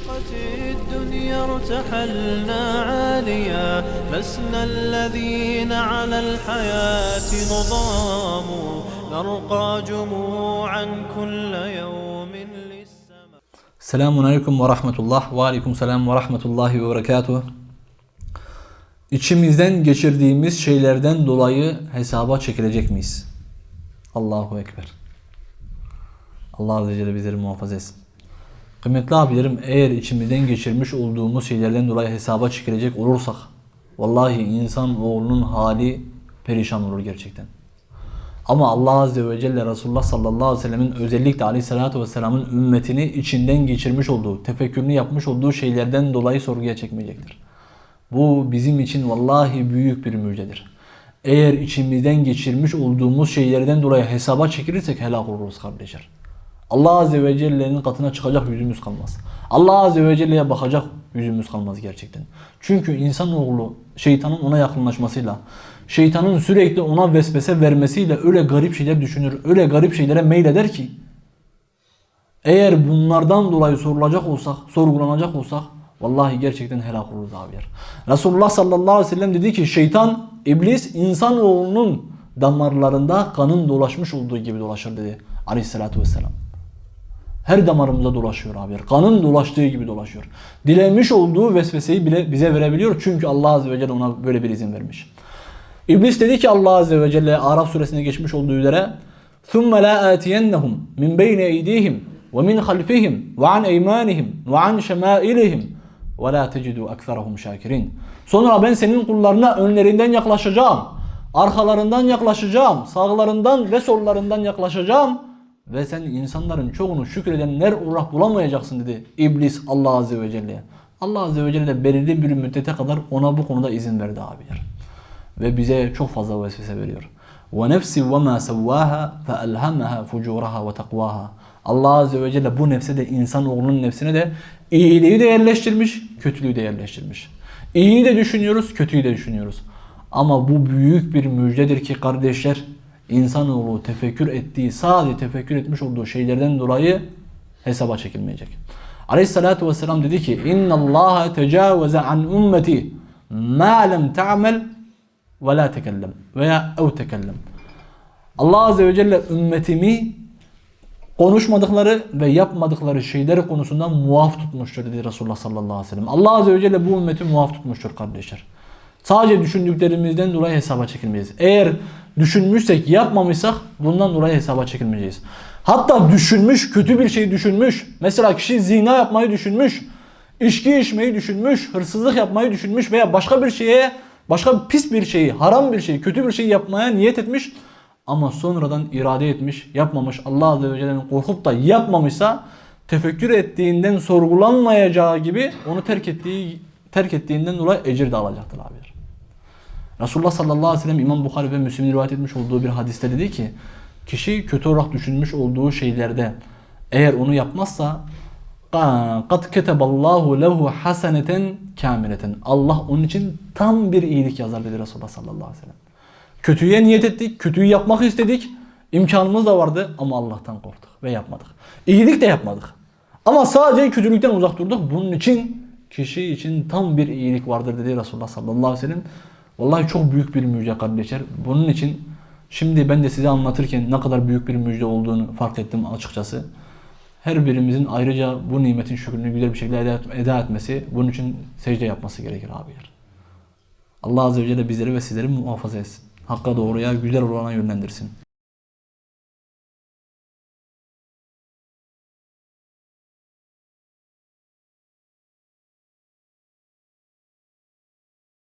أشرقت الدنيا ارتحلنا عاليا لسنا الذين على الحياة نضام نرقى جموعا كل يوم للسماء Selamun Aleyküm ve Rahmetullah. Ve Aleyküm Selam ve Rahmetullahi ve Berekatuhu. İçimizden geçirdiğimiz şeylerden dolayı hesaba çekilecek miyiz? Allahu Ekber. Allah Azze ve Celle bizleri muhafaza etsin. Kıymetli abilerim eğer içimizden geçirmiş olduğumuz şeylerden dolayı hesaba çekilecek olursak vallahi insan oğlunun hali perişan olur gerçekten. Ama Allah Azze ve Celle Resulullah sallallahu aleyhi ve sellemin özellikle aleyhissalatü vesselamın ümmetini içinden geçirmiş olduğu, tefekkürünü yapmış olduğu şeylerden dolayı sorguya çekmeyecektir. Bu bizim için vallahi büyük bir müjdedir. Eğer içimizden geçirmiş olduğumuz şeylerden dolayı hesaba çekilirsek helak oluruz kardeşler. Allah Azze ve Celle'nin katına çıkacak yüzümüz kalmaz. Allah Azze ve Celle'ye bakacak yüzümüz kalmaz gerçekten. Çünkü insanoğlu şeytanın ona yakınlaşmasıyla, şeytanın sürekli ona vesvese vermesiyle öyle garip şeyler düşünür, öyle garip şeylere meyleder ki eğer bunlardan dolayı sorulacak olsak, sorgulanacak olsak vallahi gerçekten helak oluruz abiler. Resulullah sallallahu aleyhi ve sellem dedi ki şeytan, iblis insanoğlunun damarlarında kanın dolaşmış olduğu gibi dolaşır dedi aleyhissalatü vesselam. Her damarımıza dolaşıyor abi. Kanın dolaştığı gibi dolaşıyor. Dilemiş olduğu vesveseyi bile bize verebiliyor. Çünkü Allah Azze ve Celle ona böyle bir izin vermiş. İblis dedi ki Allah Azze ve Celle Araf suresinde geçmiş olduğu üzere ثُمَّ لَا آتِيَنَّهُمْ مِنْ بَيْنِ اَيْدِيهِمْ وَمِنْ خَلْفِهِمْ وَعَنْ اَيْمَانِهِمْ وَعَنْ شَمَائِلِهِمْ وَلَا تَجِدُوا أَكْثَرَهُمْ شَاكِرِينَ Sonra ben senin kullarına önlerinden yaklaşacağım. Arkalarından yaklaşacağım. Sağlarından ve sollarından yaklaşacağım. Ve sen insanların çoğunu şükredenler olarak bulamayacaksın dedi İblis Allah Azze ve Celle'ye. Allah Azze ve Celle de belirli bir müddete kadar ona bu konuda izin verdi abiler. Ve bize çok fazla vesvese veriyor. وَنَفْسِ وَمَا سَوَّاهَا فَأَلْهَمَهَا فُجُورَهَا وَتَقْوَاهَا Allah Azze ve Celle bu nefse de insan oğlunun nefsine de iyiliği de yerleştirmiş, kötülüğü de yerleştirmiş. İyiyi de düşünüyoruz, kötüyü de düşünüyoruz. Ama bu büyük bir müjdedir ki kardeşler insanoğlu tefekkür ettiği, sadece tefekkür etmiş olduğu şeylerden dolayı hesaba çekilmeyecek. Aleyhissalatu vesselam dedi ki İnna Allah tecavüze an ümmeti ma lem ta'mel ve la tekellem veya ev tekellem. Allah Azze ve Celle ümmetimi konuşmadıkları ve yapmadıkları şeyler konusunda muaf tutmuştur dedi Resulullah sallallahu aleyhi ve sellem. Allah Azze ve Celle bu ümmeti muaf tutmuştur kardeşler. Sadece düşündüklerimizden dolayı hesaba çekilmeyiz. Eğer düşünmüşsek yapmamışsak bundan dolayı hesaba çekilmeyeceğiz. Hatta düşünmüş, kötü bir şey düşünmüş. Mesela kişi zina yapmayı düşünmüş, içki içmeyi düşünmüş, hırsızlık yapmayı düşünmüş veya başka bir şeye, başka pis bir şeyi, haram bir şeyi, kötü bir şeyi yapmaya niyet etmiş. Ama sonradan irade etmiş, yapmamış. Allah Azze ve Celle'nin korkup da yapmamışsa tefekkür ettiğinden sorgulanmayacağı gibi onu terk ettiği terk ettiğinden dolayı ecir de alacaktır abiler. Resulullah sallallahu aleyhi ve sellem İmam Bukhari ve Müslim'in rivayet etmiş olduğu bir hadiste dedi ki kişi kötü olarak düşünmüş olduğu şeylerde eğer onu yapmazsa kat keteballahu lehu haseneten kamileten. Allah onun için tam bir iyilik yazar dedi Resulullah sallallahu aleyhi ve sellem. Kötüye niyet ettik, kötüyü yapmak istedik. İmkanımız da vardı ama Allah'tan korktuk ve yapmadık. İyilik de yapmadık. Ama sadece kötülükten uzak durduk. Bunun için kişi için tam bir iyilik vardır dedi Resulullah sallallahu aleyhi ve sellem. Vallahi çok büyük bir müjde kardeşler. Bunun için şimdi ben de size anlatırken ne kadar büyük bir müjde olduğunu fark ettim açıkçası. Her birimizin ayrıca bu nimetin şükrünü güzel bir şekilde eda, etmesi, bunun için secde yapması gerekir abiler. Allah Azze ve Celle bizleri ve sizleri muhafaza etsin. Hakka doğruya, güzel olana yönlendirsin.